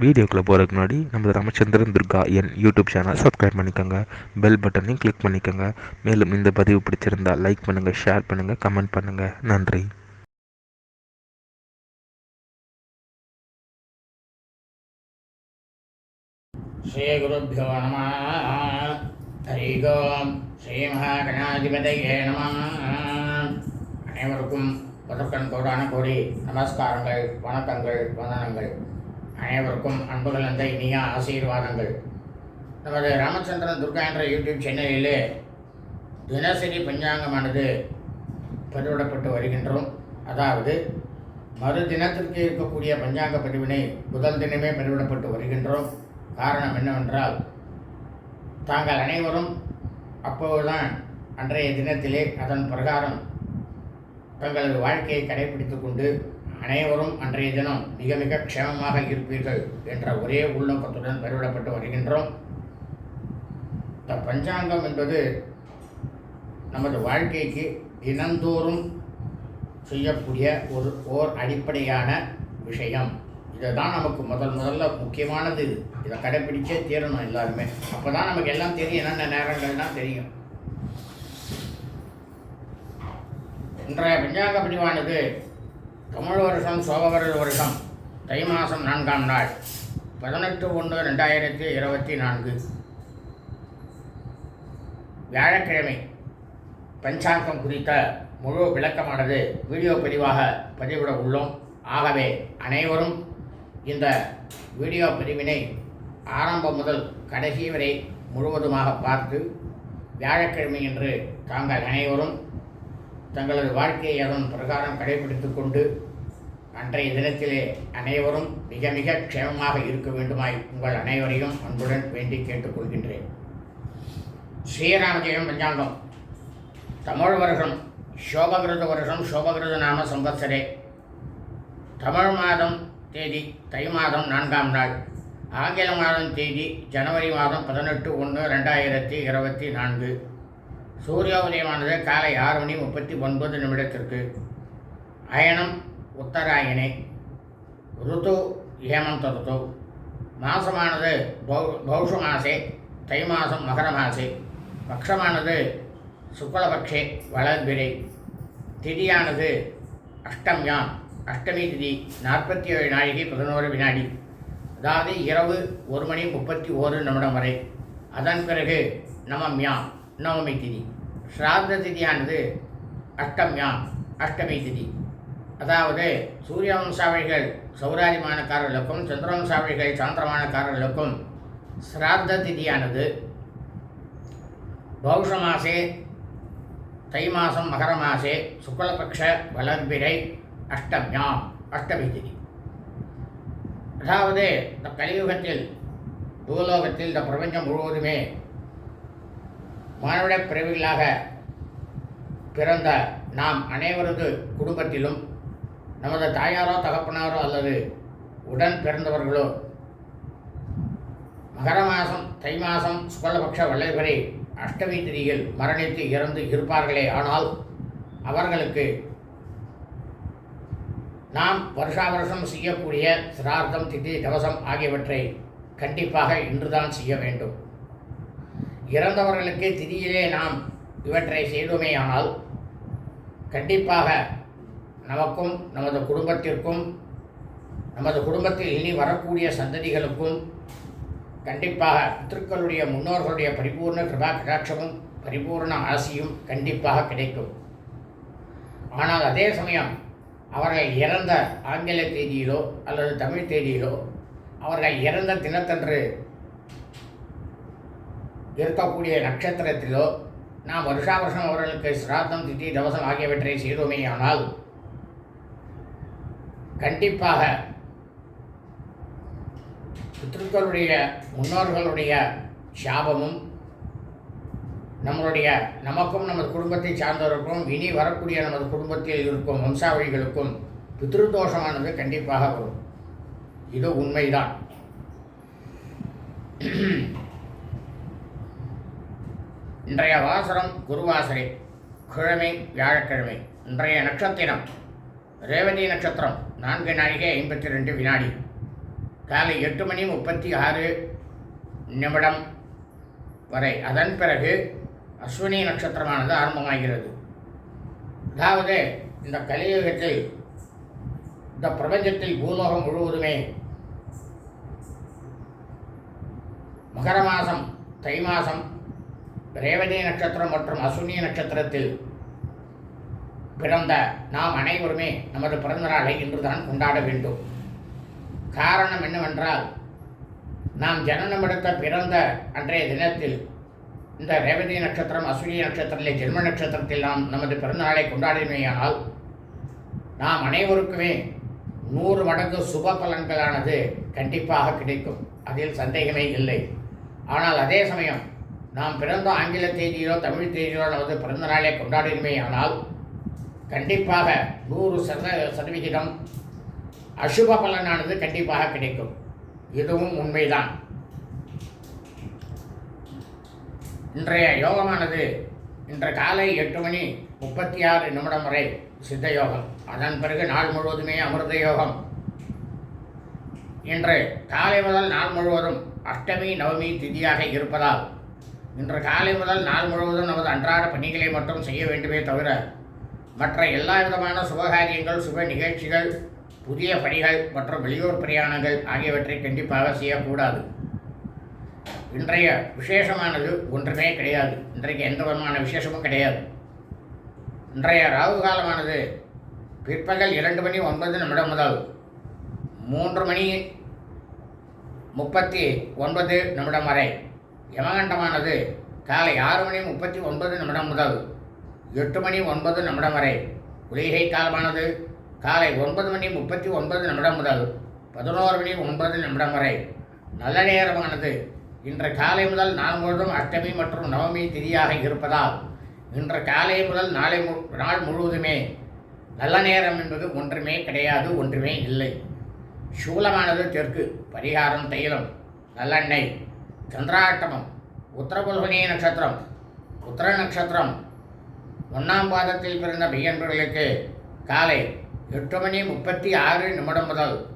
வீடியோக்குள்ளே போகிறதுக்கு முன்னாடி நம்ம ராமச்சந்திரன் துர்கா என் யூடியூப் சேனல் சப்ஸ்கிரைப் பண்ணிக்கோங்க. பெல் பட்டனையும் கிளிக் பண்ணிக்கோங்க. மேலும் இந்த பதிவு பிடிச்சிருந்தால் லைக் பண்ணுங்கள் ஷேர் பண்ணுங்கள் கமெண்ட் பண்ணுங்கள் நன்றி. ஸ்ரீகுருப்போ நம. ஹரி ஸ்ரீ மகாகணாதிபதியே நம. அனைவருக்கும் முதற்கண் கோடான கோடி நமஸ்காரங்கள் வணக்கங்கள் வந்தனங்கள். அனைவருக்கும் அன்பு கலந்த இனிய ஆசீர்வாதங்கள். நமது ராமச்சந்திரன் துர்கா என்ற யூடியூப் சேனலிலே தினசரி பஞ்சாங்கமானது பதிவிடப்பட்டு வருகின்றோம். அதாவது மறு தினத்திற்கு இருக்கக்கூடிய பஞ்சாங்க பதிவினை முதல் தினமே பதிவிடப்பட்டு வருகின்றோம். காரணம் என்னவென்றால் தாங்கள் அனைவரும் அப்போதுதான் அன்றைய தினத்திலே அதன் பிரகாரம் தங்களது வாழ்க்கையை கடைபிடித்து கொண்டு அனைவரும் அன்றைய தினம் மிக மிக க்ஷேமமாக இருப்பீர்கள் என்ற ஒரே உள்நோக்கத்துடன் பதிவிடப்பட்டு வருகின்றோம். இந்த பஞ்சாங்கம் என்பது நமது வாழ்க்கைக்கு தினந்தோறும் செய்யக்கூடிய ஒரு ஓர் அடிப்படையான விஷயம். இதுதான் நமக்கு முதல் முதல்ல முக்கியமானது. இது இதை கடைப்பிடிச்சே தீரணும் எல்லாருமே. அப்போ தான் நமக்கு எல்லாம் தெரியும். என்னென்ன நேரங்கள்லாம் தெரியும். இன்றைய பஞ்சாங்க பதிவானது தமிழ் வருஷம் சோபவரது வருஷம் தை மாதம் நான்காம் நாள் பதினெட்டு ஒன்று ரெண்டாயிரத்தி இருபத்தி நான்கு. வியாழக்கிழமை பஞ்சாங்கம் குறித்த முழு விளக்கமானது வீடியோ பதிவாக பதிவிட உள்ளோம். ஆகவே அனைவரும் இந்த வீடியோ பதிவினை ஆரம்பம் முதல் கடைசி வரை முழுவதுமாக பார்த்து வியாழக்கிழமை என்று தாங்கள் அனைவரும் தங்களது வாழ்க்கையை அதன் பிரகாரம் கடைபிடித்து கொண்டு அன்றைய தினத்திலே அனைவரும் மிக மிக க்ஷேமமாக இருக்க வேண்டுமாய் உங்கள் அனைவரையும் அன்புடன் வேண்டி கேட்டுக்கொள்கின்றேன் ஸ்ரீராமஜெயம் பஞ்சாங்கம். தமிழ் வருஷம் சோபகிருத வருஷம் சோபகிருத நாம சம்பத்சரே தமிழ் மாதம் தேதி தை மாதம் நான்காம் நாள். ஆங்கில மாதம் தேதி ஜனவரி மாதம் பதினெட்டு ஒன்று ரெண்டாயிரத்தி இருபத்தி நான்கு. சூரிய உதயமானது காலை ஆறு மணி முப்பத்தி ஒன்பது நிமிடத்திற்கு. அயனம் உத்தராயணே. ருத்து ஹேமந்த ருத்து மாசமானது பௌ பௌஷ மாசே தை மாதம் மகர மாசே. பக்ஷமானது சுக்லபக்ஷே வளர்பிரை திதியானது அஷ்டம்யாம். அஷ்டமி திதி நாற்பத்தி ஏழு நாழிகை பதினோரு வினாடி. அதாவது இரவு ஒரு மணி முப்பத்தி ஓரு நிமிடம் வரை. அதன் பிறகு நமம்யாம். நவமி திதி. ஸ்ராத்த திதியானது அஷ்டம்யாம் அஷ்டமி திதி. அதாவது சூரிய வம்சாவளிகள் சௌராதிமானக்காரர்களுக்கும் சந்திரவம்சாவளிகள் சாந்திரமானக்காரர்களுக்கும் ஸ்ராத்த திதியானது பௌஷ மாசே தை மாதம் மகர மாசே சுக்லபக்ஷ வளர்பிரை அஷ்டம்யாம் அஷ்டமி திதி. அதாவது இந்த கலியுகத்தில் பூலோகத்தில் இந்த பிரபஞ்சம் முழுவதுமே மானுட பிறவிகளாக பிறந்த நாம் அனைவரது குடும்பத்திலும் நமது தாயாரோ தகப்பனாரோ அல்லது உடன் பிறந்தவர்களோ மகர மாதம் தை மாதம் சுகலபக்ஷ வல்லவரை அஷ்டமி திதியில் மரணித்து இறந்து இருப்பார்களே. ஆனால் அவர்களுக்கு நாம் வருஷா வருஷம் செய்யக்கூடிய சிரார்த்தம் திதி தவசம் ஆகியவற்றை கண்டிப்பாக இன்றுதான் செய்ய வேண்டும். இறந்தவர்களுக்கு திதியிலே நாம் இவற்றை செய்தோமேயானால் கண்டிப்பாக நமக்கும் நமது குடும்பத்திற்கும் நமது குடும்பத்தில் இனி வரக்கூடிய சந்ததிகளுக்கும் கண்டிப்பாக பித்திருக்களுடைய முன்னோர்களுடைய பரிபூர்ண கிருபா கடாட்சமும் பரிபூர்ண ஆசியும் கண்டிப்பாக கிடைக்கும். ஆனால் அதே சமயம் அவர்கள் இறந்த ஆங்கில தேதியிலோ அல்லது தமிழ் தேதியிலோ அவர்கள் இறந்த தினத்தன்று இருக்கக்கூடிய நட்சத்திரத்திலோ நாம் வருஷா வருஷம் அவர்களுக்கு சிராத்தம் திதி தவசம் ஆகியவற்றை செய்தோமேயானால் கண்டிப்பாக பித்திருக்களுடைய முன்னோர்களுடைய சாபமும் நம்மளுடைய நமக்கும் நமது குடும்பத்தை சார்ந்தவருக்கும் இனி வரக்கூடிய நமது குடும்பத்தில் இருக்கும் வம்சாவளிகளுக்கும் பித்ருதோஷமானது கண்டிப்பாக வரும். இது உண்மைதான். இன்றைய வாசரம் குருவாசரை கிழமை வியாழக்கிழமை இன்றைய நட்சத்திரம். ரேவதி நட்சத்திரம் நான்கு நாழிகை ஐம்பத்தி ரெண்டு வினாடி. காலை எட்டு மணி முப்பத்தி ஆறு நிமிடம் வரை. அதன் பிறகு அஸ்வினி நட்சத்திரமானது ஆரம்பமாகிறது. அதாவது இந்த கலியுகத்தில் இந்த பிரபஞ்சத்தில் பூலோகம் முழுவதுமே மகர மாதம் தை மாதம் ரேவதி நட்சத்திரம் மற்றும் அசுனி நட்சத்திரத்தில் பிறந்த நாம் அனைவருமே நமது பிறந்த நாளை இன்றுதான் கொண்டாட வேண்டும். காரணம் என்னவென்றால் நாம் ஜனனமெடுத்த பிறந்த அன்றைய தினத்தில் இந்த ரேவதி நட்சத்திரம் அஸ்வினி நட்சத்திரத்திலே ஜென்ம நட்சத்திரத்தில் நாம் நமது பிறந்தநாளை கொண்டாடினேயானால் நாம் அனைவருக்குமே நூறு மடங்கு சுப பலன்களானது கண்டிப்பாக கிடைக்கும். அதில் சந்தேகமே இல்லை. ஆனால் அதே சமயம் நாம் பிறந்த ஆங்கில தேதியிலோ தமிழ் தேதியிலோ நமது பிறந்த நாளை கொண்டாடினமே ஆனால் கண்டிப்பாக நூறு சத சதவிகிதம் அசுப பலனானது கண்டிப்பாக கிடைக்கும். இதுவும் உண்மைதான். இன்றைய யோகமானது இன்று காலை எட்டு மணி முப்பத்தி ஆறு நிமிடம் வரை சித்த யோகம். அதன் பிறகு நாள் முழுவதுமே அமிர்த யோகம். இன்று காலை முதல் நாள் முழுவதும் அஷ்டமி நவமி திதியாக இருப்பதால் இன்று காலை முதல் நாள் முழுவதும் நமது அன்றாட பணிகளை மட்டும் செய்ய வேண்டுமே தவிர மற்ற எல்லா விதமான சுபகாரியங்கள் சுப நிகழ்ச்சிகள் புதிய பணிகள் மற்றும் வெளியூர் பிரயாணங்கள் ஆகியவற்றை கண்டிப்பாக செய்யக்கூடாது. இன்றைய விசேஷமானது ஒன்றுமே கிடையாது. இன்றைக்கு எந்த விதமான விசேஷமும் கிடையாது. இன்றைய ராகு காலமானது பிற்பகல் இரண்டு மணி ஒன்பது நிமிடம் முதல் மூன்று மணி முப்பத்தி ஒன்பது நிமிடம் வரை யமகண்டமானது காலை ஆறு மணி முப்பத்தி ஒன்பது நிமிடம் முதல் எட்டு மணி ஒன்பது நிமிடம் வரை. குளிகை காலமானது காலை ஒன்பது மணி முப்பத்தி ஒன்பது நிமிடம் முதல் பதினோரு மணி ஒன்பது நிமிடம் வரை. நல்ல நேரமானது இன்று காலை முதல் நாள் முழுவதும் அஷ்டமி மற்றும் நவமி திதியாக இருப்பதால் இன்று காலை முதல் நாளை மு நாள் முழுவதுமே நல்ல நேரம் என்பது ஒன்றுமே கிடையாது ஒன்றுமே இல்லை. சூலமானது தெற்கு பரிகாரம் தைலம் நல்லெண்ணெய் சந்திராட்டமம் உத்தரபுல்வனி நட்சத்திரம் உத்தர நட்சத்திரம். ஒன்றாம் பாதத்தில் பிறந்த மெய்யன்பர்களுக்கு காலை எட்டு மணி முப்பத்தி ஆறு நிமிடம் முதல்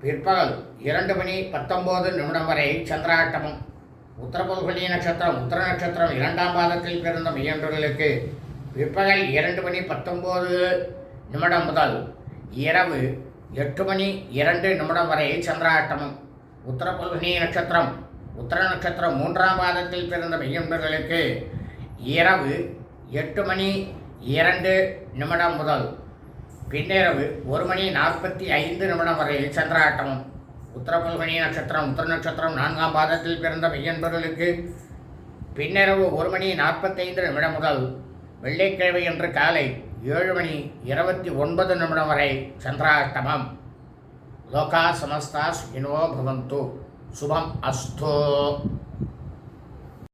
பிற்பகல் இரண்டு மணி பத்தொம்போது நிமிடம் வரை சந்திராட்டமம். உத்தரபுல்வனி நட்சத்திரம் உத்தர நட்சத்திரம் இரண்டாம் பாதத்தில் பிறந்த மெய்யன்பர்களுக்கு பிற்பகல் இரண்டு மணி பத்தொம்போது நிமிடம் முதல் இரவு எட்டு மணி இரண்டு நிமிடம் வரை சந்திராட்டமம். உத்தரபுல்வனி நட்சத்திரம் உத்தர நட்சத்திரம் மூன்றாம் பாதத்தில் பிறந்த மெய்யன்பர்களுக்கு இரவு எட்டு மணி இரண்டு நிமிடம் முதல் பின்னிரவு ஒரு மணி நாற்பத்தி ஐந்து நிமிடம் வரையில் சந்திராட்டமும். உத்தரபல்கனி நட்சத்திரம் உத்தர நட்சத்திரம் நான்காம் பாதத்தில் பிறந்த மெய்யன்பர்களுக்கு பின்னிரவு ஒரு மணி நாற்பத்தைந்து நிமிடம் முதல் வெள்ளிக்கிழமை அன்று காலை ஏழு மணி இருபத்தி ஒன்பது நிமிடம் வரை சந்திராஷ்டமம் லோகா சமஸ்தா சுகினோ பவந்து. शुभम अस्थो